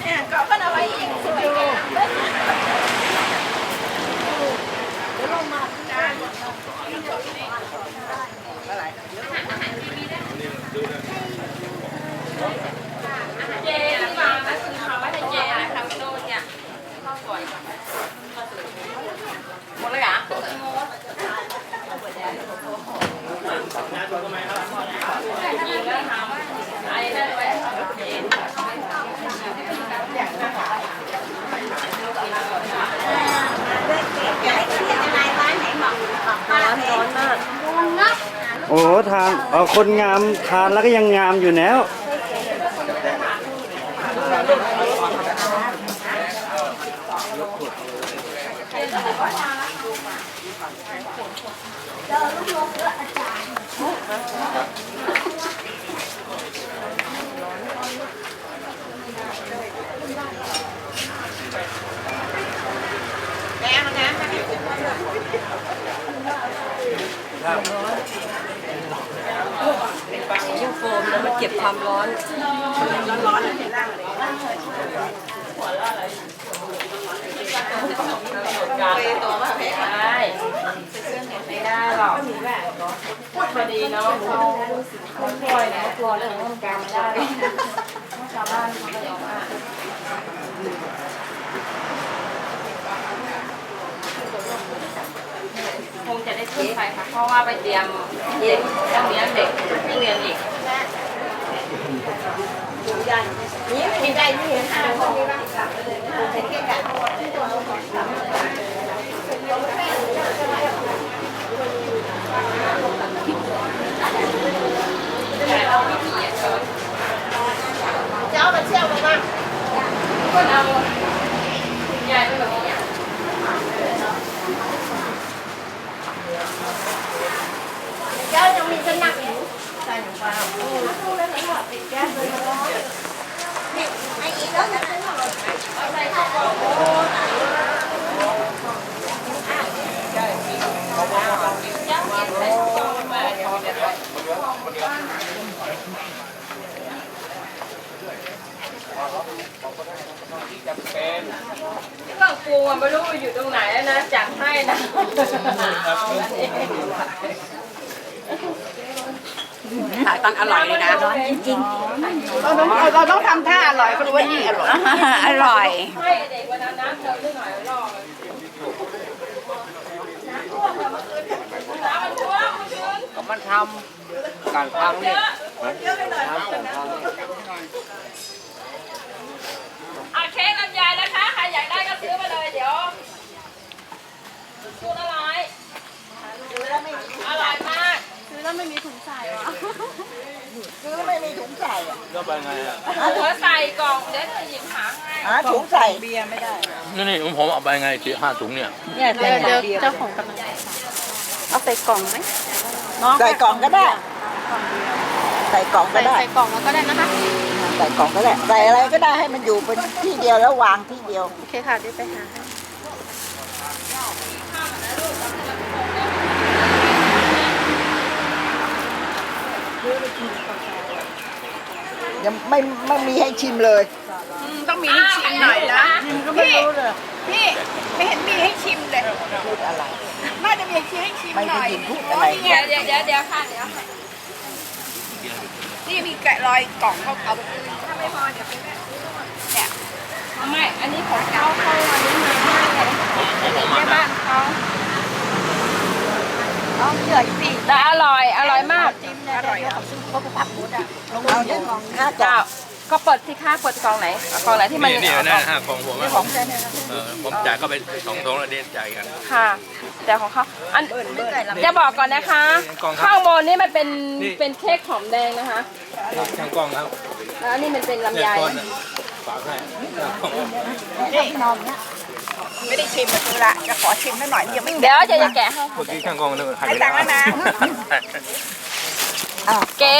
เนี่ยก็มันเอาไว้อีกสวยงามเจที่วางนะคือเขาไม่ได้เจนะคะพี่โน้ตเนี่ยสวยหมดเลยอะยิงแล้วทำไอ้นั่นไว้ โอ้ทานเออคนงามทานแล้วก็ยังงามอยู่แล้ว ยิ่งโฟมแล้วมันเก็บความร้อนได้ไม่ได้หรอกพูดพอดีเนาะเขาเขาช่วยนะกลัวเรื่องร่างกายไม่ได้หรอกชาวบ้านเขาก็ยอมอะคง จะได้ขึ้นไปค่ะ เพราะว่าไปเตรียมเด็กต้องเลี้ยงเด็กที่เรียนอีกนี่ไม่ได้ที่เห็นห้าคนนี้บ้างเป็นแค่การ เจ้ามาเที่ยวมาบ้างก็เอาคุณยายไปแบบนี้ เจ้ายังมีสนักอยู่ใส่หนูฟ้าโอ้ดูแล้วนะติดแก๊สเลยนะนี่ไอ้อีกแล้วนะเอาใส่ข้าวกล่องโอ้เจ้าเก็บใส่กล่องมาเดี๋ยวเดี๋ยวเครื่องปรุงอะไม่รู้อยู่ตรงไหนแล้วนะจัดให้นะเอานั่นเอง ขายตอนอร่อยเลยนะจริงเราต้องเราต้องทำท่าอร่อยเขารู้ว่านี่อร่อยอร่อย ให้เด็กวันนั้นน้ำเติมนิดหน่อยรอน้ำมันท่วมมันชื้นก็มันทำการพังเนี่ยน้ำแต่พังอะเค้กลำไยนะคะใครอยากได้ก็ซื้อมาเลยเดี๋ยวสูตรอะไรอร่อยมาก ก็ไปไง อะหัวใส่กล่องเดี๋ยวจะหยิบหาให้หาถุงใส่เบียร์ไม่ได้ นี่นี่ผมเอาไปไงที่ห้าถุงเนี่ยเนี่ยใส่เบียร์เจ้าของกำลังเอาใส่กล่องไหมใส่กล่องก็ได้ ใส่กล่องก็ใส่ได้ ใส่กล่องแล้วก็ได้นะคะ ใส่กล่องก็ได้ ใส่อะไรก็ได้ให้มันอยู่เป็นที่เดียวแล้ววางที่เดียว โอเคค่ะเดี๋ยวไปหาให้ ยังไม่ไม่มีให้ชิมเลยต้องมีให้ชิมหน่อยนะชิมก็ไม่รู้เลยพี่ไม่เห็นมีให้ชิมเลยพูดอะไร น่าจะมีให้ชิมไม่หได้น่อยยินพูดอะไรเดี๋ยวเดี๋ยวเดี๋ยวเดี๋ยวค่ะเดี๋ยวนี่มีแกะรอยกล่องเขาเอาไปคืนถ้าไม่พอเดี๋ยวไปแม่เนี่ยไม่อันนี้ของเขาเขาอันนี้มาให้เลยแม่บ้านเขา เอาเชื่อสิ แต่อร่อยอร่อยมากอร่อยอะเขาก็ปักหมุดอะเอาเนี่ยห้ากล่อเจ้างก็เปิดที่ค่าเปิดกล่องไหนเอากล่องไหนที่มันนี่นี่นะห้าของผมอะของแค่นี้นะเออผมจ่ายเข้าไปสองถุงแล้วเด่นจ่ายกัน ค่ะ แต่ของเขาอันจะบอกก่อนนะคะกล่องครับข้างบนนี่มันเป็นนี่ เป็นเค้กหอมแดงนะคะช่างกล้องครับแล้วอันนี่มันเป็นลำเนี่ยไยก้อนน่ะฝากให้ช่างกล้อง ไม่ได้ชิมมาคือละจะขอชิมหน่อยยังไม่เดี๋ยวจะจะแกะให้เมื่อกี้ช่างกล้องนึกว่าใครให้ตังค์แล้วนะ เก๊